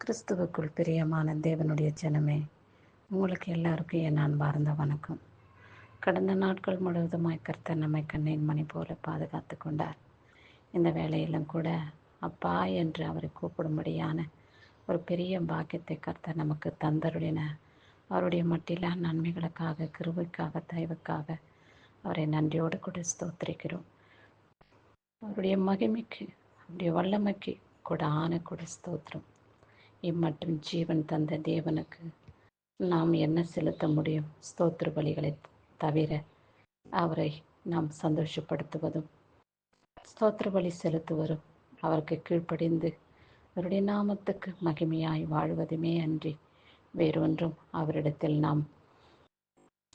கிறிஸ்துவுக்குள் பிரியமான தேவனுடைய ஜனமே உங்களுக்கு எல்லாருக்கும் என் அன்பார்ந்த வணக்கம். கடந்த நாட்கள் முழுவதுமாய் கர்த்தர் நம்மை கண்ணின் மணி போல பாதுகாத்து கொண்டார். இந்த வேலையிலும் கூட அப்பா என்று அவரை கூப்பிடும்படியான ஒரு பெரிய பாக்கியத்தை கர்த்தர் நமக்கு தந்தருளின அவருடைய மட்டிலா நன்மைகளுக்காக கிருவிக்காக தயவுக்காக அவரை நன்றியோடு கூட ஸ்தோத்திரிக்கிறோம். அவருடைய மகிமைக்கு அவருடைய வல்லமைக்கு கூட ஆன கூட ஸ்தோத்திரம். இம்மட்டும் ஜீவன் தந்த தேவனுக்கு நாம் என்ன செலுத்த முடியும்? ஸ்தோத்திர பலிகளை தவிர அவரை நாம் சந்தோஷப்படுத்துவதும் ஸ்தோத்திர பலி செலுத்துவதும் அவருக்கு கீழ்ப்படிந்து அவருடைய நாமத்துக்கு மகிமையாய் வாழ்வதுமே அன்றி வேறொன்றும் அவரிடத்தில் நாம்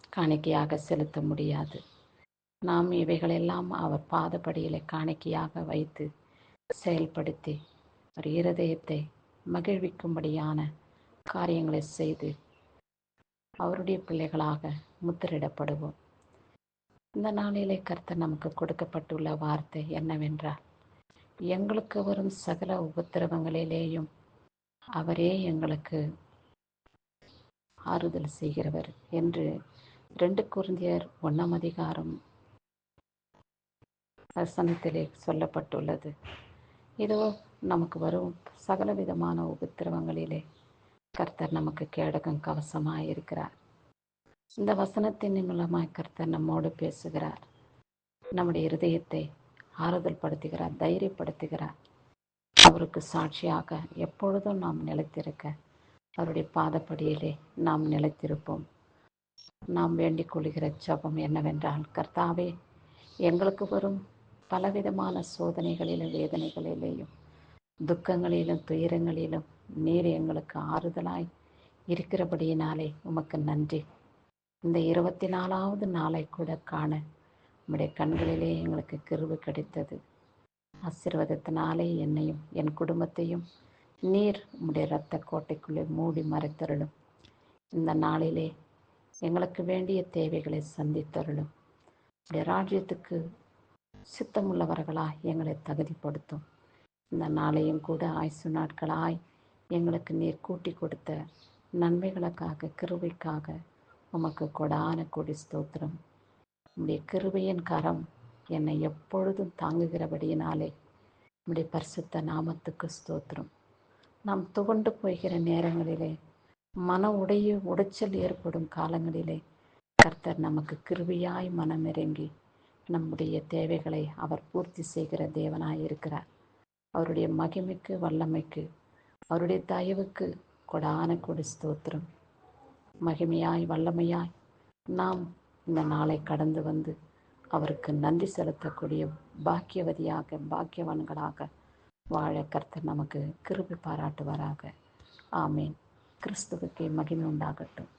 காணிக்கையாக செலுத்த முடியாது. நாம் இவைகளெல்லாம் அவர் பாதப்படியிலே காணிக்கையாக வைத்து செயல்படுத்தி ஒரு இருதயத்தை மகிழ்விக்கும்படியான காரியங்களை செய்து அவருடைய பிள்ளைகளாக முத்திரிடப்படுவோம் இந்த நாளிலே கர்த்தர் நமக்கு கொடுக்கப்பட்டுள்ள வார்த்தை என்னவென்றால் எங்களுக்கு வரும் சகல உபத்திரவங்களிலேயும் அவரே எங்களுக்கு ஆறுதல் செய்கிறவர் என்று ரெண்டு குருந்தியர் ஒன்றாம் அதிகாரம் வசனத்திலே சொல்லப்பட்டுள்ளது. இதோ நமக்கு வரும் சகல விதமான உபத்திரவங்களிலே கர்த்தர் நமக்கு கேடகம் கவசமாக இருக்கிறார். இந்த வசனத்தின் மூலமாய் கர்த்தர் நம்மோடு பேசுகிறார். நம்முடைய இருதயத்தை ஆறுதல் படுத்துகிறார் தைரியப்படுத்துகிறார். அவருக்கு சாட்சியாக எப்பொழுதும் நாம் நிலைத்திருக்க அவருடைய பாதப்படியிலே நாம் நிலைத்திருப்போம். நாம் வேண்டிக் கொள்கிற ஜபம் என்னவென்றால் கர்த்தாவே எங்களுக்கு வரும் பலவிதமான சோதனைகளிலும் வேதனைகளிலேயும் துக்கங்களிலும் துயரங்களிலும் நீர் எங்களுக்கு ஆறுதலாய் இருக்கிறபடியினாலே உமக்கு நன்றி. இந்த இருபத்தி நாலாவது நாளை கூட காண உம்முடைய கண்களிலே எங்களுக்கு கிருவு கிடைத்தது. ஆசீர்வாதத்தினாலே என்னையும் என் குடும்பத்தையும் நீர் உம்முடைய இரத்த கோட்டைக்குள்ளே மூடி மறைத்தருளும். இந்த நாளிலே எங்களுக்கு வேண்டிய தேவைகளை சந்தித்தருளும். உடைய ராஜ்யத்துக்கு சித்தமுள்ளவர்களாய் எங்களை தகுதிப்படுத்தும். இந்த நாளையும் கூட ஆயுசு நாட்களாய் எங்களுக்கு நீர் கூட்டி கொடுத்த நன்மைகளுக்காக கிருபைக்காக உமக்கு கொடான கொடி ஸ்தோத்திரம். உம்முடைய கிருபையின் கரம் என்னை எப்பொழுதும் தாங்குகிறபடியினாலே உம்முடைய பரிசுத்த நாமத்துக்கு ஸ்தோத்திரம். நாம் துவண்டு போகிற நேரங்களிலே மன உடைய உடைச்சல் ஏற்படும் காலங்களிலே கர்த்தர் நமக்கு கிருபியாய் மனமிறங்கி நம்முடைய தேவைகளை அவர் பூர்த்தி செய்கிற தேவனாய் இருக்கிறார். அவருடைய மகிமைக்கு வல்லமைக்கு அவருடைய தயவுக்கு கொடான கொடி ஸ்தோத்திரம். மகிமையாய் வல்லமையாய் நாம் இந்த நாளை கடந்து வந்து அவருக்கு நன்றி செலுத்தக்கூடிய பாக்கியவதியாக பாக்கியவான்களாக வாழ கர்த்தர் நமக்கு கிருபி பாராட்டுவாராக. ஆமேன். கிறிஸ்துவுக்கே மகிமை உண்டாகட்டும்.